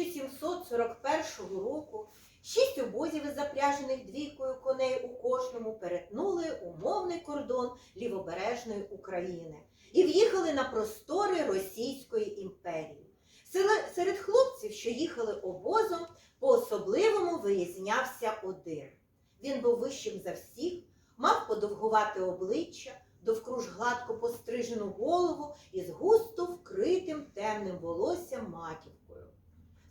1741 року шість обозів із запряжених двійкою коней у кожному перетнули умовний кордон лівобережної України і в'їхали на простори Російської імперії. Серед- хлопців, що їхали обозом, по-особливому вирізнявся один. Він був вищим за всіх, мав подовгувате обличчя, довкруж гладко пострижену голову із густо вкритим темним волоссям матівкою.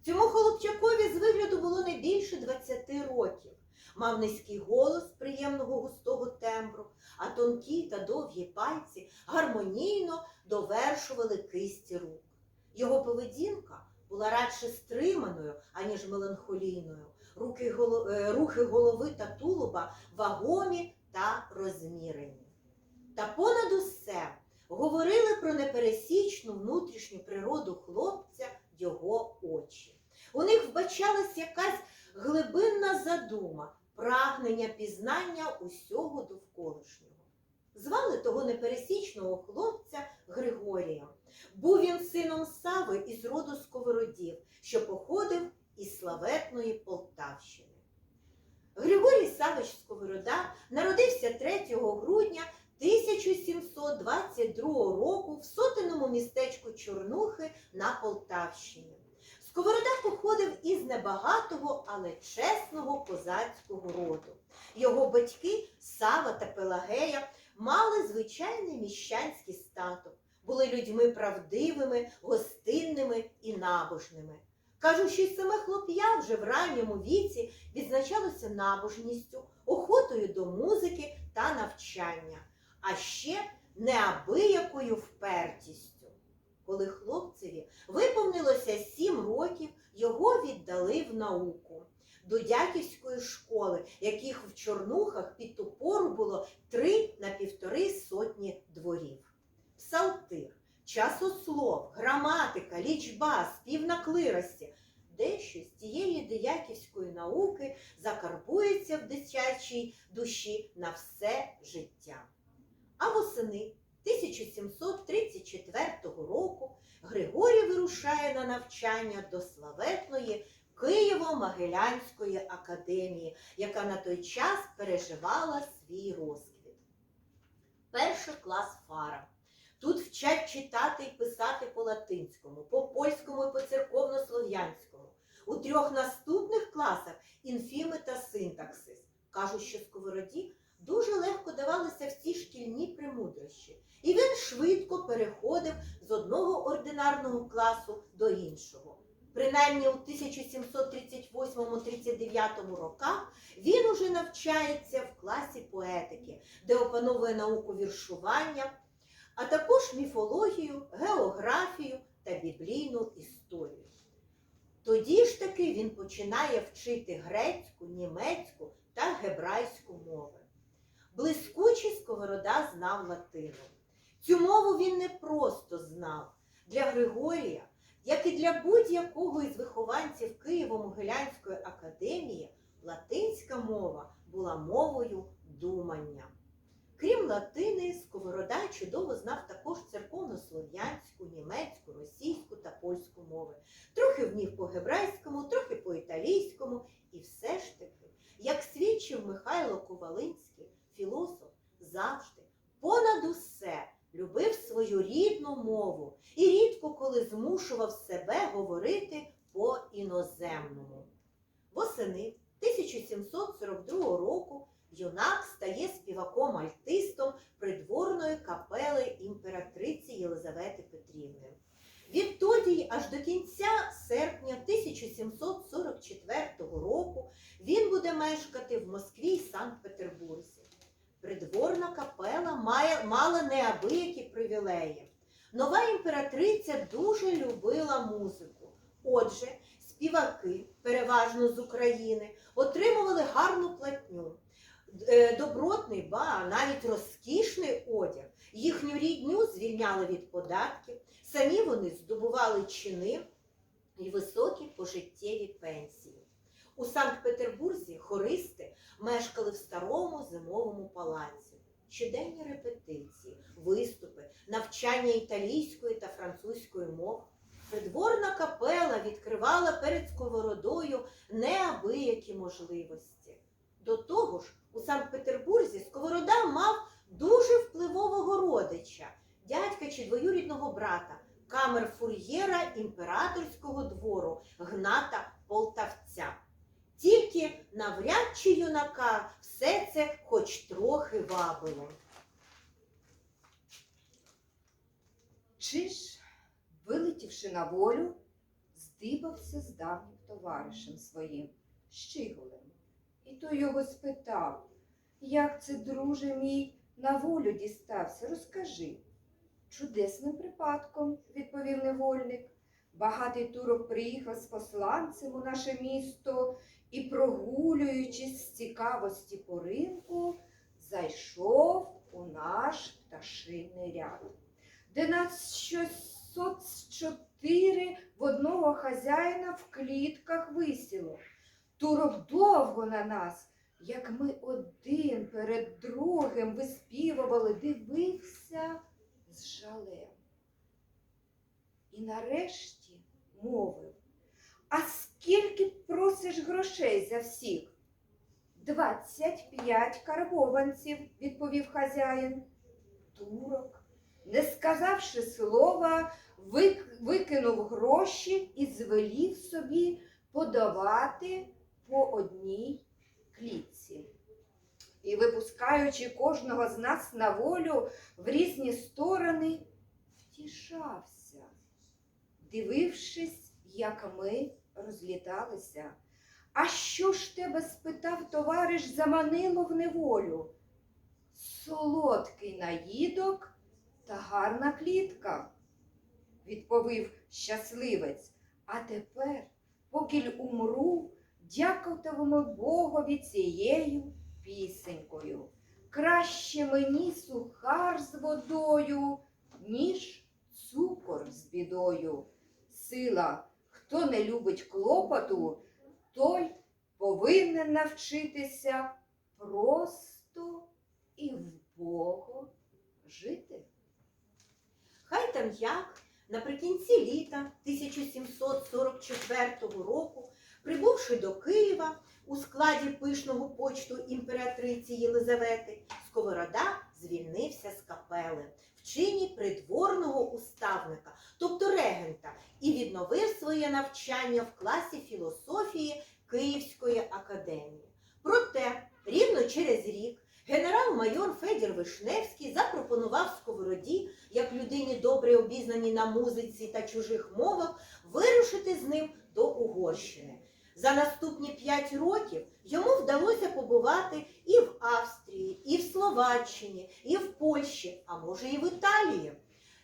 Цьому хлопчакові з вигляду було не більше 20 років. Мав низький голос приємного густого тембру, а тонкі та довгі пальці гармонійно довершували кисті рук. Його поведінка була радше стриманою, аніж меланхолійною. Руки, е, рухи голови та тулуба вагомі та розмірені. Та понад усе говорили про непересічну внутрішню природу хлопця його очі. У них вбачалась якась глибинна задума, прагнення пізнання усього довколишнього. Звали того непересічного хлопця Григорієм. Був він сином Сави із роду сковородів, що походив із славетної Полтавщини. Григорій Савич Сковорода народився 3 грудня 1722 року в сотеному містечку Чорнухи на Полтавщині. Сковорода походив із небагатого, але чесного козацького роду. Його батьки Сава та Пелагея мали звичайний міщанський статок, були людьми правдивими, гостинними і набожними. Й саме хлоп'я вже в ранньому віці відзначалося набожністю, охотою до музики та навчання, а ще неабиякою впертістю. Коли хлопцеві виповнилося сім років, його віддали в науку до дяківської школи, яких в Чорнухах під ту пору було три на півтори сотні дворів. Псалтир, часослов, граматика, лічба, спів на клирості. Дещо з тієї дияківської науки закарбується в дитячій душі на все життя. А восени 1734 року Григорій вирушає на навчання до славетної Києво-Могилянської академії, яка на той час переживала свій розквіт. Перший клас фара. Тут вчать читати і писати по-латинському, по польському і по церковнослов'янському. У трьох наступних класах інфіми та синтаксис. Кажуть, що сковороді дуже легко давалися всі шкільні премудрощі, і він швидко переходив з одного ординарного класу до іншого. Принаймні у 1738-39 роках він уже навчається в класі поетики, де опановує науку віршування, а також міфологію, географію та біблійну історію. Тоді ж таки він починає вчити грецьку, німецьку та гебрайську мови. Блискучий сковорода знав латину. Цю мову він не просто знав. Для Григорія, як і для будь-якого із вихованців Києво-Могилянської академії, латинська мова була мовою думання. Крім латини, Сковорода чудово знав також церковнослов'янську, німецьку, російську та польську мови. Трохи вмів по гебрайському, трохи по італійському. І все ж таки, як свідчив Михайло Ковалинський, філософ завжди, понад усе любив свою рідну мову і рідко коли змушував себе говорити по-іноземному. Восени 1742 року юнак стає співаком-альтистом придворної капели імператриці Єлизавети Петрівни. Відтоді аж до кінця серпня 1744 року він буде мешкати в Москві й Санкт-Петербурзі. Придворна капела має, мала неабиякі привілеї. Нова імператриця дуже любила музику. Отже, співаки, переважно з України, отримували гарну платню, е, добротний, ба навіть розкішний одяг. Їхню рідню звільняли від податків, самі вони здобували чини і високі пожиттєві пенсії. У Санкт-Петербурзі хористи мешкали в старому зимовому палаці. Щоденні репетиції, виступи, навчання італійської та французької мов. Придворна капела відкривала перед сковородою неабиякі можливості. До того ж, у Санкт-Петербурзі Сковорода мав дуже впливового родича, дядька чи двоюрідного брата, камерфур'єра імператорського двору Гната Полтавця. Тільки навряд чи юнака все це хоч трохи вабило. Чи ж, вилетівши на волю, здибався з давнім товаришем своїм, Щиголем. І той його спитав, як це, друже мій, на волю дістався, розкажи. Чудесним припадком, відповів невольник. Багатий турок приїхав з посланцем у наше місто і, прогулюючись з цікавості по ринку, зайшов у наш пташиний ряд де нас щось соц чотири в одного хазяїна в клітках висіло. Турок довго на нас, як ми один перед другим виспівували, дивився з жалем. І нарешті мовив, скільки просиш грошей за всіх? Двадцять п'ять карбованців, відповів хазяїн. Турок не сказавши слова, вик- викинув гроші і звелів собі подавати по одній клітці. І, випускаючи кожного з нас на волю в різні сторони, втішався, дивившись, як ми розліталися. А що ж тебе спитав товариш заманило в неволю? Солодкий наїдок та гарна клітка, відповів щасливець. А тепер, поки умру, дякуватимемо Богові цією пісенькою. Краще мені сухар з водою, ніж цукор з бідою. Сила, хто не любить клопоту, той повинен навчитися просто і вбого жити. Хай там як, наприкінці літа 1744 року, прибувши до Києва у складі пишного почту імператриці Єлизавети, Сковорода звільнився з капели чині придворного уставника, тобто регента, і відновив своє навчання в класі філософії Київської академії. Проте, рівно через рік, генерал-майор Федір Вишневський запропонував Сковороді, як людині добре обізнаній на музиці та чужих мовах, вирушити з ним до Угорщини. За наступні п'ять років йому вдалося побувати і в Австрії, і в Словаччині, і в Польщі, а може і в Італії,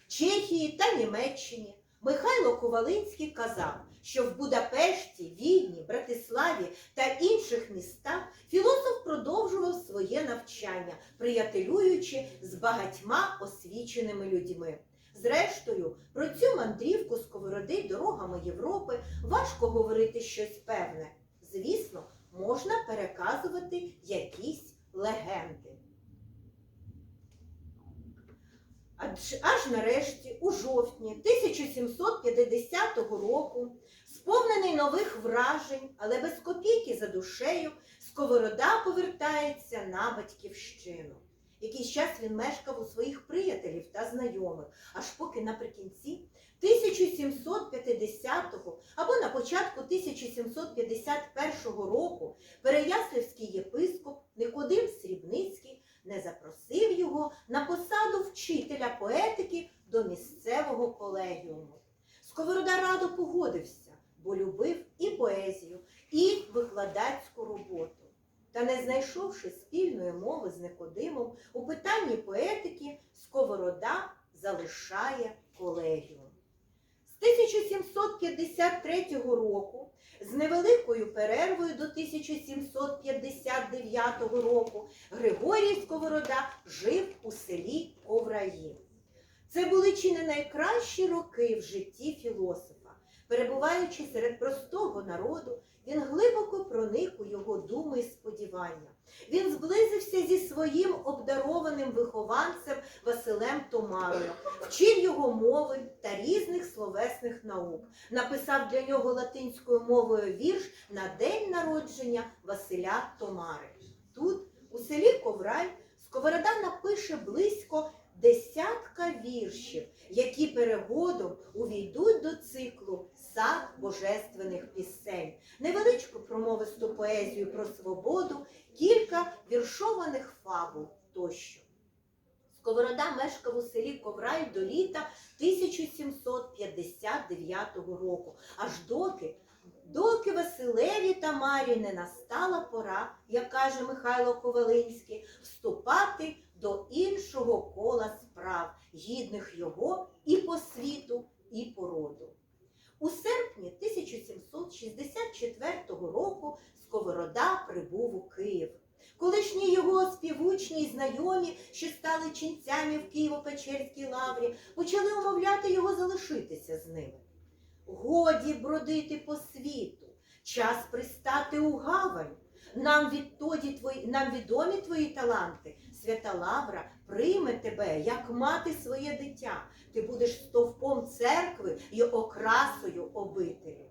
Чехії та Німеччині. Михайло Ковалинський казав, що в Будапешті, Відні, Братиславі та інших містах філософ продовжував своє навчання, приятелюючи з багатьма освіченими людьми. Зрештою, про цю мандрівку сковороди дорогами Європи важко говорити щось певне. Звісно, можна переказувати якісь легенди. Аж, аж нарешті, у жовтні 1750 року, сповнений нових вражень, але без копійки за душею, Сковорода повертається на батьківщину. Якийсь час він мешкав у своїх приятелів та знайомих, аж поки наприкінці 1750-го або на початку 1751 року Переяславський єпископ Никодим Срібницький не запросив його на посаду вчителя поетики до місцевого колегіуму. Сковорода радо погодився, бо любив і поезію, і викладацьку роботу. Та не знайшовши спільної мови з Никодимом, у питанні поетики Сковорода залишає колегіум. З 1753 року з невеликою перервою до 1759 року Григорій Сковорода жив у селі Ковраї. Це були чи не найкращі роки в житті філософа. Перебуваючи серед простого народу, він глибоко проник у його думи і сподівання. Він зблизився зі своїм обдарованим вихованцем Василем Томарою, вчив його мови та різних словесних наук, написав для нього латинською мовою вірш на день народження Василя Томари. Тут, у селі Ковраль, Сковорода напише близько десятка віршів, які перегодом увійдуть до циклу Сад божественних пісень, невеличку промовисту поезію про свободу, кілька віршованих фабул тощо. Сковорода мешкав у селі Ковраль до літа 1759 року, аж доки, доки Василеві та Марі не настала пора, як каже Михайло Ковалинський, вступати до іншого кола справ, гідних його і по світу, і по роду. У серпні 1764 року Сковорода прибув у Київ. Колишні його співучні й знайомі, що стали ченцями в Києво-Печерській лаврі, почали умовляти його залишитися з ними. Годі бродити по світу, час пристати у гавань. Нам відтоді твої, нам відомі твої таланти. Свята Лавра прийме тебе, як мати своє дитя. Ти будеш стовпом церкви й окрасою обителі.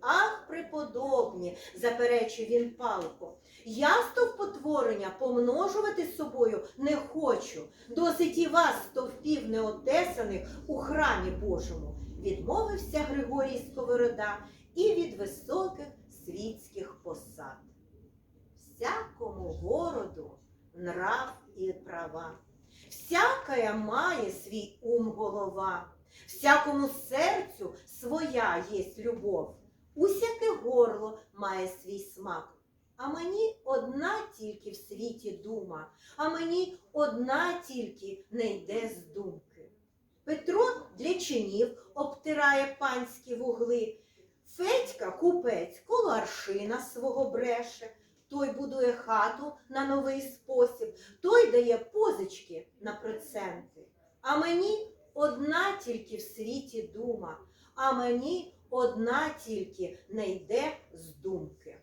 Ах, преподобні, заперечив він палко. Я стовпотворення помножувати з собою не хочу. Досить і вас, стовпів неотесаних, у храмі Божому. Відмовився Григорій Сковорода і від високих світських посад. Всякому городу нрав і права, всякая має свій ум голова, всякому серцю своя єсть любов, усяке горло має свій смак. А мені одна тільки в світі дума, а мені одна тільки не йде з думки. Петро для чинів обтирає панські вугли, Федька купець коло аршина свого бреше, той будує хату на новий спосіб, той дає позички на проценти. А мені одна тільки в світі дума, а мені одна тільки не йде з думки.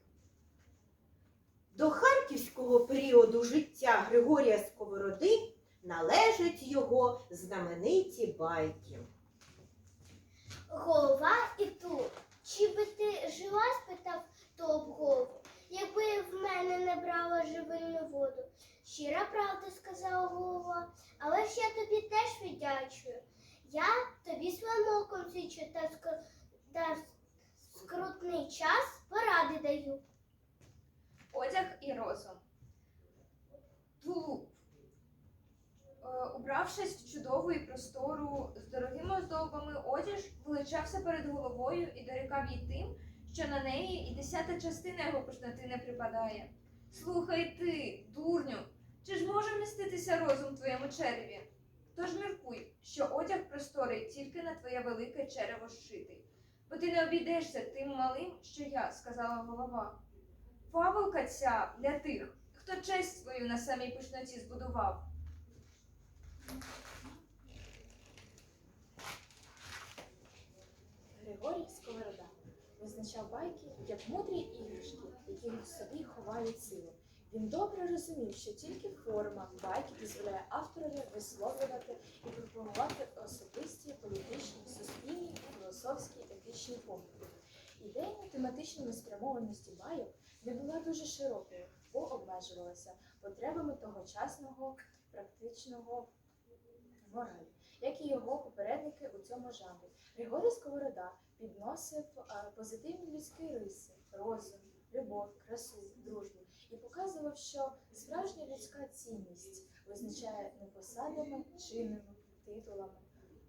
До харківського періоду життя Григорія Сковороди належать його знамениті байки. Голова і тут. Чи би ти жила, спитав топ голову, якби в мене не брала живильну воду. Щира правда, сказала голова, але ж я тобі теж віддячую. Я тобі своїм оком та, скрутний час поради даю. Одяг і розум. Тулуб. Е, Убравшись в чудову і простору з дорогими оздобами, одяж величався перед головою і дорікав їй тим, що на неї і десята частина його пишноти не припадає. Слухай ти, дурню, чи ж може вміститися розум в твоєму череві? Тож міркуй, що одяг просторий тільки на твоє велике черево зшитий, бо ти не обійдешся тим малим, що я, сказала голова. Фабулка ця для тих, хто честь свою на самій пишноті збудував. Григорій Сковорода визначав байки як мудрі іграшки, які в собі ховають силу. Він добре розумів, що тільки форма байки дозволяє авторові висловлювати і пропагувати особисті, політичні, суспільні, філософські, етичні погляди. Ідейна тематична спрямованості байок не була дуже широкою, бо обмежувалася потребами тогочасного практичного моралі, як і його попередники у цьому жанрі. Григорій Сковорода підносив е, позитивні людські риси, розум, любов, красу, дружбу і показував, що справжня людська цінність визначає не посадами, чинами, титулами,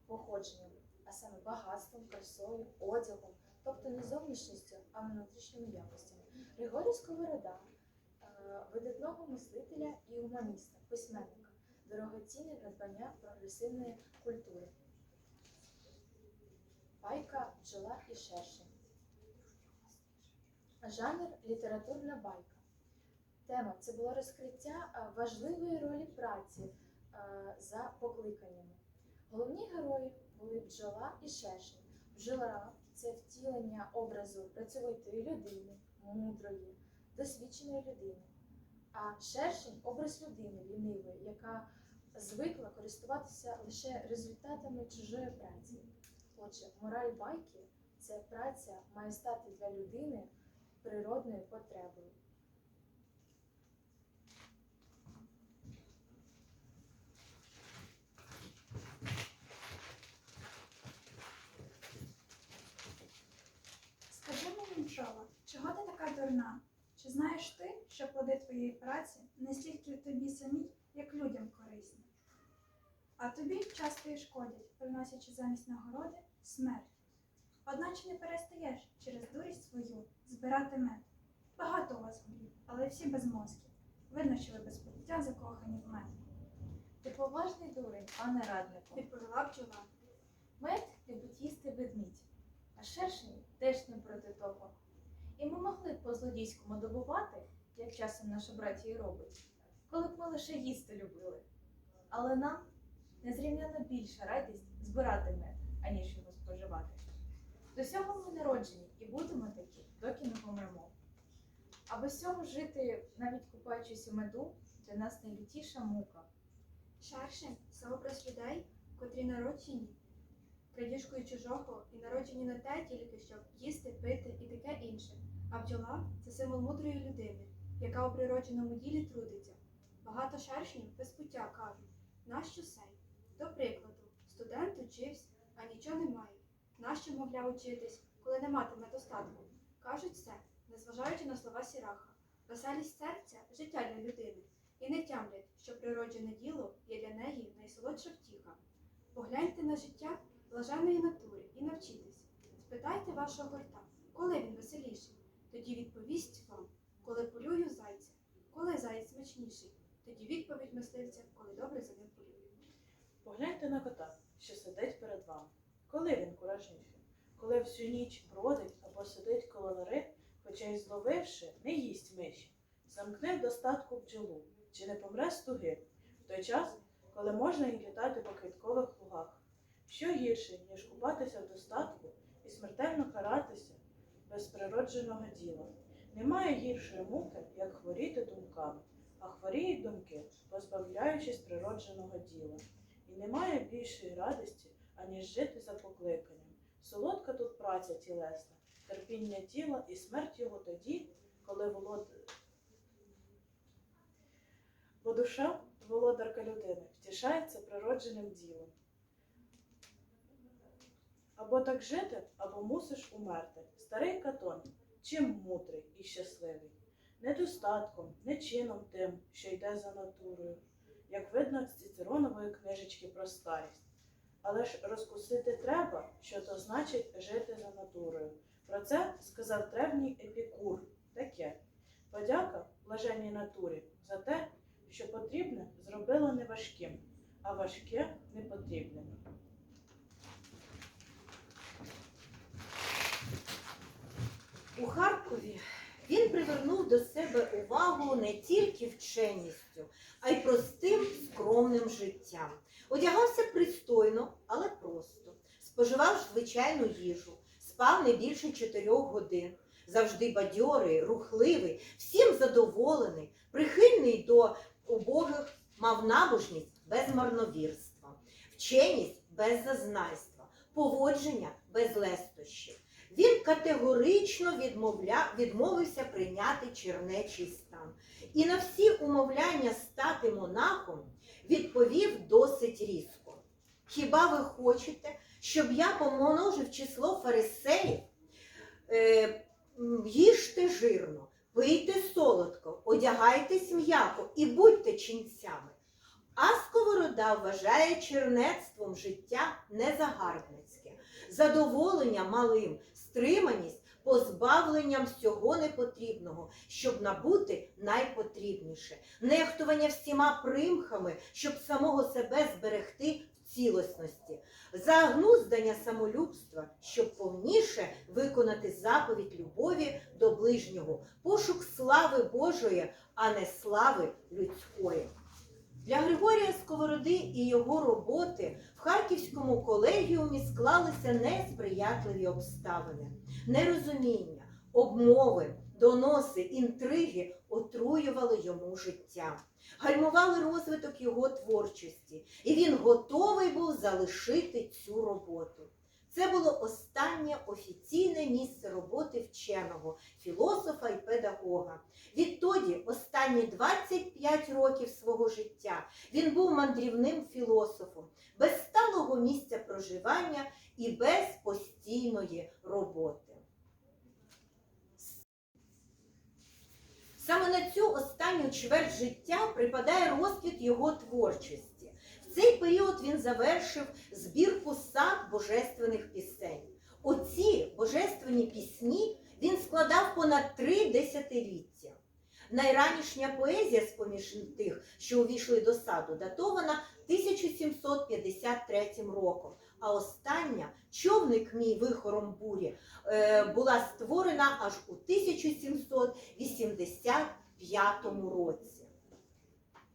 походженням, а саме багатством, красою, одягом, тобто не зовнішністю, а внутрішніми якостями. Григорій Сковорода е, видатного мислителя і гуманіста, письменника, дорогоцінне надбання прогресивної культури. Байка бджола і шершень. Жанр літературна байка. Тема це було розкриття е, важливої ролі праці е, за покликаннями. Головні герої були бджола і шершень. Бджола це втілення образу працьовитої людини, мудрої, досвідченої людини. А шершень образ людини лінивої, яка звикла користуватися лише результатами чужої праці. Отже, мораль байки це праця має стати для людини природною потребою. Скажи мені, бджола, чого ти така дурна? Чи знаєш ти, що плоди твоєї праці не стільки тобі самій, як людям корисні? А тобі часто і шкодять, приносячи замість нагороди смерть. Одначе не перестаєш через дурість свою збирати мед. Багато у вас голів, але всі без мозків. Видно, що ви без почуття закохані в мед. Ти поважний дурень, пане раднику. Відповіла бджола. Мед любить їсти ведмідь, а шершень теж не проти того. І ми могли б по-злодійському добувати, як часом наша братія робить, коли б ми лише їсти любили. Але нам незрівняно більша радість збирати мед, аніж його споживати. До цього ми народжені і будемо такі, доки не помремо. А без цього жити, навіть купаючись у меду, для нас найлютіша мука. Це образ людей, котрі народжені крадіжкою чужого і народжені на те тільки, щоб їсти, пити і таке інше. А бджола це символ мудрої людини, яка у природженому ділі трудиться. Багато шершнів без пуття кажуть, нащо сей? До прикладу, студент учився, а нічого немає. Нащо, мовляв, учитись, коли не матиме достатку? Кажуть все, незважаючи на слова сіраха. Веселість серця життя для людини і не тямлять, що природжене діло є для неї найсолодша втіха. Погляньте на життя блаженої натури і навчітесь. Спитайте вашого горта, коли він веселіший, тоді відповість вам, коли полюю зайця, коли заєць смачніший, тоді відповідь мисливця, коли добре за ним полює. Погляньте на кота, що сидить перед вами. Коли він куражніший? Коли всю ніч бродить або сидить коло нори, хоча й зловивши, не їсть миші, замкне в достатку бджолу, чи не помре з туги, в той час, коли можна й літати по квіткових лугах. Що гірше, ніж купатися в достатку і смертельно каратися без природженого діла. Немає гіршої муки, як хворіти думками, а хворіють думки, позбавляючись природженого діла. І немає більшої радості, аніж жити за покликанням. Солодка тут праця тілесна, терпіння тіла і смерть його тоді, коли волод... Бо душа, володарка людини, втішається природженим ділом. Або так жити, або мусиш умерти. Старий катон, чим мудрий і щасливий? Не достатком, не чином тим, що йде за натурою, як видно з Цицеронової книжечки про старість. Але ж розкусити треба, що то значить жити за натурою. Про це сказав древній епікур. Таке подяка блаженній натурі за те, що потрібне зробила не важким, а важке непотрібним. У Харкові він привернув до себе увагу не тільки вченістю, а й простим скромним життям. Одягався пристойно, але просто. Споживав звичайну їжу, спав не більше чотирьох годин. Завжди бадьорий, рухливий, всім задоволений, прихильний до убогих, мав набожність без марновірства, вченість без зазнайства, поводження без лестощів. Він категорично відмовля... відмовився прийняти чернечий стан. І на всі умовляння стати монахом відповів досить різко. Хіба ви хочете, щоб я помножив число фарисеїв? Е, їжте жирно, пийте солодко, одягайтесь м'яко і будьте ченцями. А сковорода вважає чернецтвом життя незагарбницьке, задоволення малим, стриманість позбавленням всього непотрібного, щоб набути найпотрібніше, нехтування всіма примхами, щоб самого себе зберегти в цілісності, загнуздання самолюбства, щоб повніше виконати заповідь любові до ближнього, пошук слави Божої, а не слави людської. Для Григорія Сковороди і його роботи в Харківському колегіумі склалися несприятливі обставини, нерозуміння, обмови, доноси, інтриги отруювали йому життя, гальмували розвиток його творчості, і він готовий був залишити цю роботу. Це було останнє офіційне місце роботи вченого, філософа і педагога. Відтоді, останні 25 років свого життя, він був мандрівним філософом, без сталого місця проживання і без постійної роботи. Саме на цю останню чверть життя припадає розквіт його творчості. Цей період він завершив збірку сад божественних пісень. Оці божественні пісні він складав понад три десятиліття. Найранішня поезія з поміж тих, що увійшли до саду, датована 1753 роком. А остання човник мій вихором бурі е, була створена аж у 1785 році.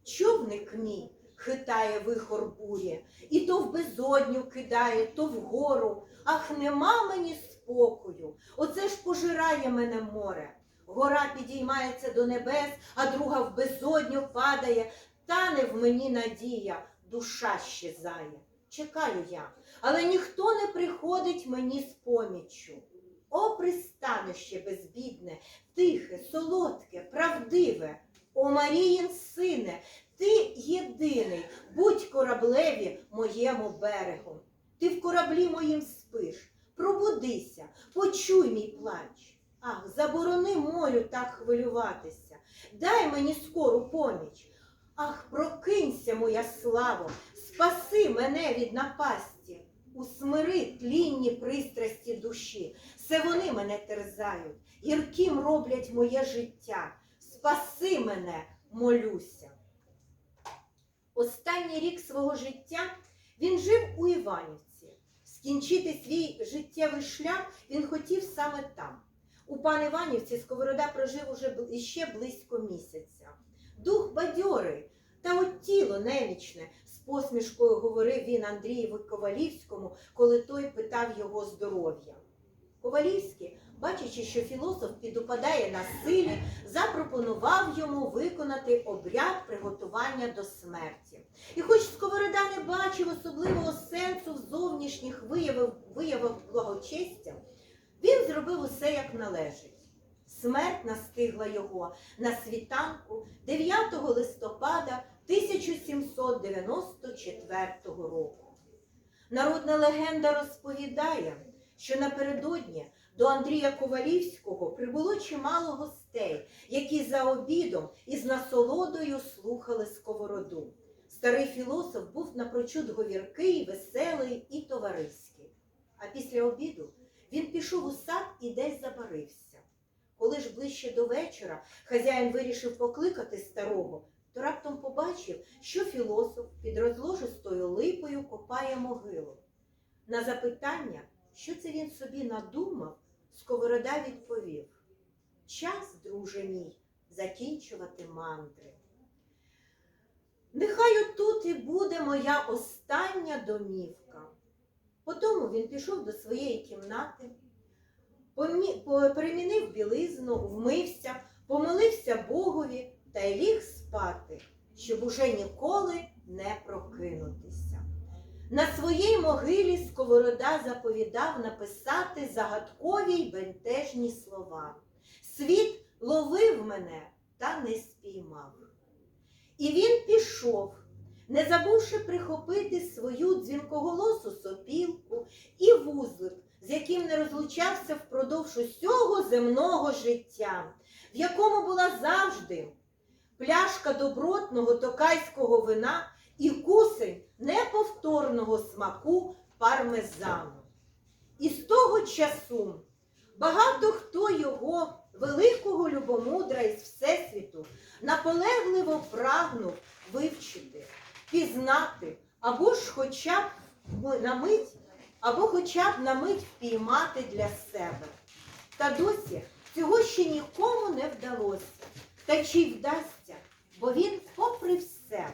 Човник мій хитає вихор бурі, і то в безодню кидає, то вгору. Ах, нема мені спокою. Оце ж пожирає мене море. Гора підіймається до небес, а друга в безодню падає. Тане в мені надія, душа щезає. Чекаю я, але ніхто не приходить мені з поміччю. О, пристанище безбідне, тихе, солодке, правдиве, о Маріїн сине, ти єдиний, будь кораблеві моєму берегом. Ти в кораблі моїм спиш, пробудися, почуй мій плач. Ах, заборони морю так хвилюватися, дай мені скору поміч. Ах, прокинься, моя славо, спаси мене від напасті, усмири тлінні пристрасті душі, все вони мене терзають, гірким роблять моє життя. Спаси мене, молюся. Останній рік свого життя він жив у Іванівці. Скінчити свій життєвий шлях він хотів саме там. У пан Іванівці Сковорода прожив уже іще близько місяця. Дух бадьорий, та от тіло немічне, з посмішкою говорив він Андрієву Ковалівському, коли той питав його здоров'я. Ковалівський, бачачи, що філософ підупадає на силі, запропонував йому виконати обряд приготування до смерті. І хоч Сковорода не бачив особливого сенсу в зовнішніх виявах, виявах благочестя, він зробив усе як належить. Смерть настигла його на світанку 9 листопада 1794 року. Народна легенда розповідає, що напередодні до Андрія Ковалівського прибуло чимало гостей, які за обідом із насолодою слухали сковороду. Старий філософ був напрочуд говіркий, веселий і товариський. А після обіду він пішов у сад і десь забарився. Коли ж ближче до вечора хазяїн вирішив покликати старого, то раптом побачив, що філософ під розложистою липою копає могилу. На запитання, що це він собі надумав, Сковорода відповів: Час, друже мій, закінчувати мандри. Нехай отут і буде моя остання домівка. Потому він пішов до своєї кімнати, перемінив білизну, вмився, помолився Богові та й ліг спати, щоб уже ніколи не прокинутися. На своїй могилі Сковорода заповідав написати загадкові й бентежні слова. Світ ловив мене та не спіймав. І він пішов, не забувши прихопити свою дзвінкоголосу сопілку і вузлик, з яким не розлучався впродовж усього земного життя, в якому була завжди пляшка добротного токайського вина і кусень неповторного смаку пармезану. І з того часу багато хто його великого любомудра із Всесвіту наполегливо прагнув вивчити, пізнати або ж хоча б на мить, або хоча б на мить впіймати для себе. Та досі цього ще нікому не вдалося. Та чи вдасться, бо він, попри все,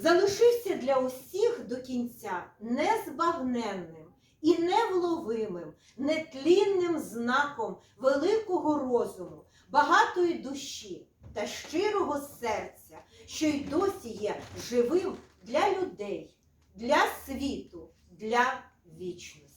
залишився для усіх до кінця незбагненним і невловимим, нетлінним знаком великого розуму, багатої душі та щирого серця, що й досі є живим для людей, для світу, для вічності.